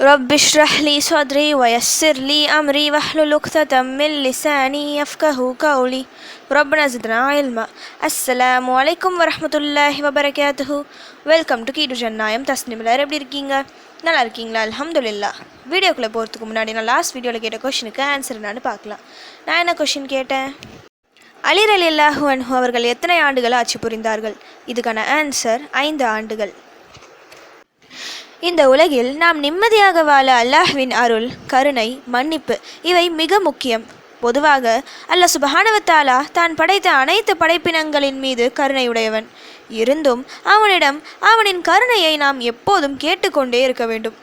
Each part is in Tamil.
رب اشرح لي صدري ويسر لي أمري واحلل عقدة من لساني يفقه قولي ربنا زدنا علما السلام عليكم ورحمة الله وبركاته வெல்கம் டு கீடு ஜன்னாயம் தஸ்னிம் எல்லாரும் எப்படி இருக்கீங்க நல்லா இருக்கீங்களா அல்ஹம்துலில்லா வீடியோக்குள்ளே போகிறதுக்கு முன்னாடி நான் லாஸ்ட் வீடியோவில் கேட்ட கொஷினுக்கு ஆன்சர் என்னன்னு பார்க்கலாம் நான் என்ன கொஷின் கேட்டேன் அலிர் அலி அல்லாஹு அன்ஹு அவர்கள் எத்தனை ஆண்டுகள் ஆட்சி புரிந்தார்கள் இதுக்கான ஆன்சர் ஐந்து ஆண்டுகள் இந்த உலகில் நாம் நிம்மதியாக வாழ அல்லாஹ்வின் அருள் கருணை மன்னிப்பு இவை மிக முக்கியம். பொதுவாக அல்ல சுபஹானவத்தாலா தான் படைத்த அனைத்து படைப்பினங்களின் மீது கருணையுடையவன். இருந்தும் அவனிடம் அவனின் கருணையை நாம் எப்போதும் கேட்டுக்கொண்டே இருக்க வேண்டும்.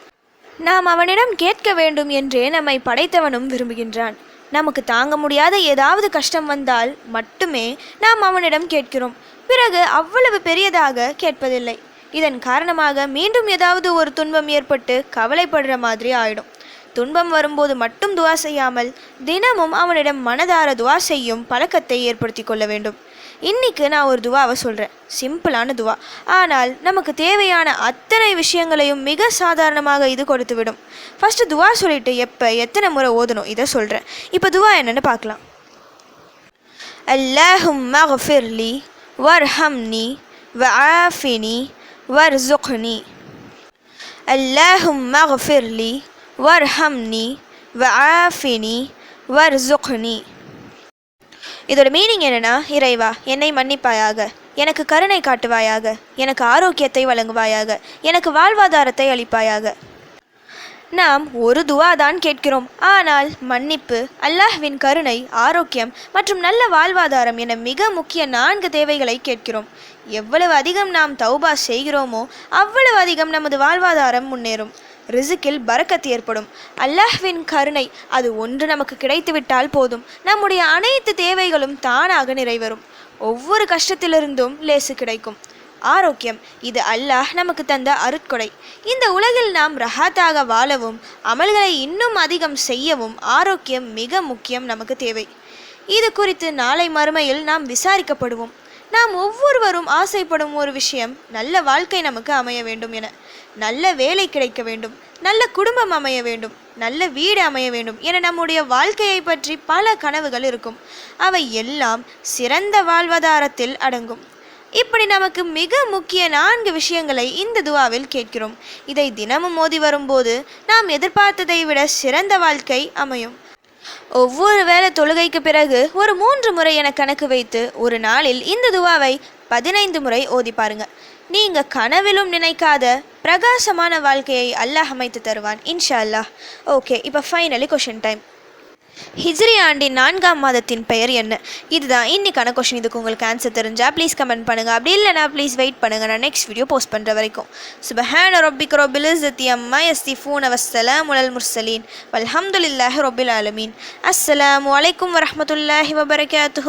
நாம் அவனிடம் கேட்க வேண்டும் என்றே நம்மை படைத்தவனும் விரும்புகின்றான். நமக்கு தாங்க முடியாத ஏதாவது கஷ்டம் வந்தால் மட்டுமே நாம் அவனிடம் கேட்கிறோம். பிறகு அவ்வளவு பெரியதாக கேட்பதில்லை. இதன் காரணமாக மீண்டும் ஏதாவது ஒரு துன்பம் ஏற்பட்டு கவலைப்படுற மாதிரி ஆயிடும். துன்பம் வரும்போது மட்டும் துவா செய்யாமல் தினமும் அவனிடம் மனதார துவா செய்யும் பழக்கத்தை ஏற்படுத்தி கொள்ள வேண்டும். இன்னைக்கு நான் ஒரு துவாவை சொல்கிறேன் சிம்பிளான துவா. ஆனால் நமக்கு தேவையான அத்தனை விஷயங்களையும் மிக சாதாரணமாக இது கொடுத்து விடும் ஃபஸ்ட்டு துவா சொல்லிட்டு எப்போ எத்தனை முறை ஓதணும்? இதை சொல்கிறேன் இப்போ துவா என்னென்னு பார்க்கலாம். அல்லாஹும் மஃபிர்லி வர்ஹம்னி வஆஃபினி வர்சுக்னி அல்லாஹும் மஃபிர்லி வர்ஹம்னி வஆஃபினி வர்சுக்னி இதோட மீனிங் என்னென்னா இறைவா என்னை மன்னிப்பாயாக. எனக்கு கருணை காட்டுவாயாக. எனக்கு ஆரோக்கியத்தை வழங்குவாயாக. எனக்கு வாழ்வாதாரத்தை அளிப்பாயாக. நாம் ஒரு துவா தான் கேட்கிறோம். ஆனால் மன்னிப்பு அல்லாஹ்வின் கருணை ஆரோக்கியம் மற்றும் நல்ல வாழ்வாதாரம் என மிக முக்கிய நான்கு தேவைகளை கேட்கிறோம். எவ்வளவு அதிகம் நாம் தௌபா செய்கிறோமோ அவ்வளவு அதிகம் நமது வாழ்வாதாரம் முன்னேறும். ரிசுக்கில் பறக்கத்து ஏற்படும். அல்லாஹ்வின் கருணை அது ஒன்று நமக்கு கிடைத்துவிட்டால் போதும். நம்முடைய அனைத்து தேவைகளும் தானாக நிறைவேறும். ஒவ்வொரு கஷ்டத்திலிருந்தும் லேசு கிடைக்கும். ஆரோக்கியம். இது அல்லாஹ் நமக்கு தந்த அருட்கொடை. இந்த உலகில் நாம் ரஹாத்தாக வாழவும் அமல்களை இன்னும் அதிகம் செய்யவும் ஆரோக்கியம் மிக முக்கியம் நமக்கு தேவை. இது குறித்து நாளை மறுமையில் நாம் விசாரிக்கப்படுவோம். நாம் ஒவ்வொருவரும் ஆசைப்படும் ஒரு விஷயம் நல்ல வாழ்க்கை நமக்கு அமைய வேண்டும் என. நல்ல வேலை கிடைக்க வேண்டும் நல்ல குடும்பம் அமைய வேண்டும் நல்ல வீடு அமைய வேண்டும் என நம்முடைய வாழ்க்கையை பற்றி பல கனவுகள் இருக்கும். அவை எல்லாம் சிறந்த வாழ்வாதாரத்தில் அடங்கும். இப்படி நமக்கு மிக முக்கிய நான்கு விஷயங்களை இந்த துவாவில் கேட்கிறோம். இதை தினமும் மோதி வரும்போது நாம் எதிர்பார்த்ததை விட சிறந்த வாழ்க்கை அமையும். ஒவ்வொரு வேளை தொழுகைக்கு பிறகு ஒரு மூன்று முறை என கணக்கு வைத்து ஒரு நாளில் இந்த துவாவை பதினைந்து முறை ஓதி பாருங்க. நீங்க கனவிலும் நினைக்காத பிரகாசமான வாழ்க்கையை அல்லாஹ் அமைத்து தருவான் இன்ஷா அல்லாஹ். ஓகே இப்போ ஃபைனலி கொஷின் டைம் ஹிஜ்ரி ஆண்டின் நான்காம் மாதத்தின் பெயர் என்ன? இதுதான். இன்னைக்கான கொஷின் இதுக்கு உங்களுக்கு ஆன்சர் தெரிஞ்சால் ப்ளீஸ் கமெண்ட் பண்ணுங்க. அப்படி இல்லைனா ப்ளீஸ் வெயிட் பண்ணுங்கள் நான் நெக்ஸ்ட் வீடியோ போஸ்ட் பண்ணுற வரைக்கும். சுபஹான ரொபிக் ரொபில் அம்மா எஸ்தி ஃபூன் அவசலாம் உலல் முர்சலீன் வல்ஹம்துல்லாஹ் ரொபில் ஆலமீன் அஸ்ஸலாமு வலைக்கம் வரமத்துல்லாஹி வபரகாத்து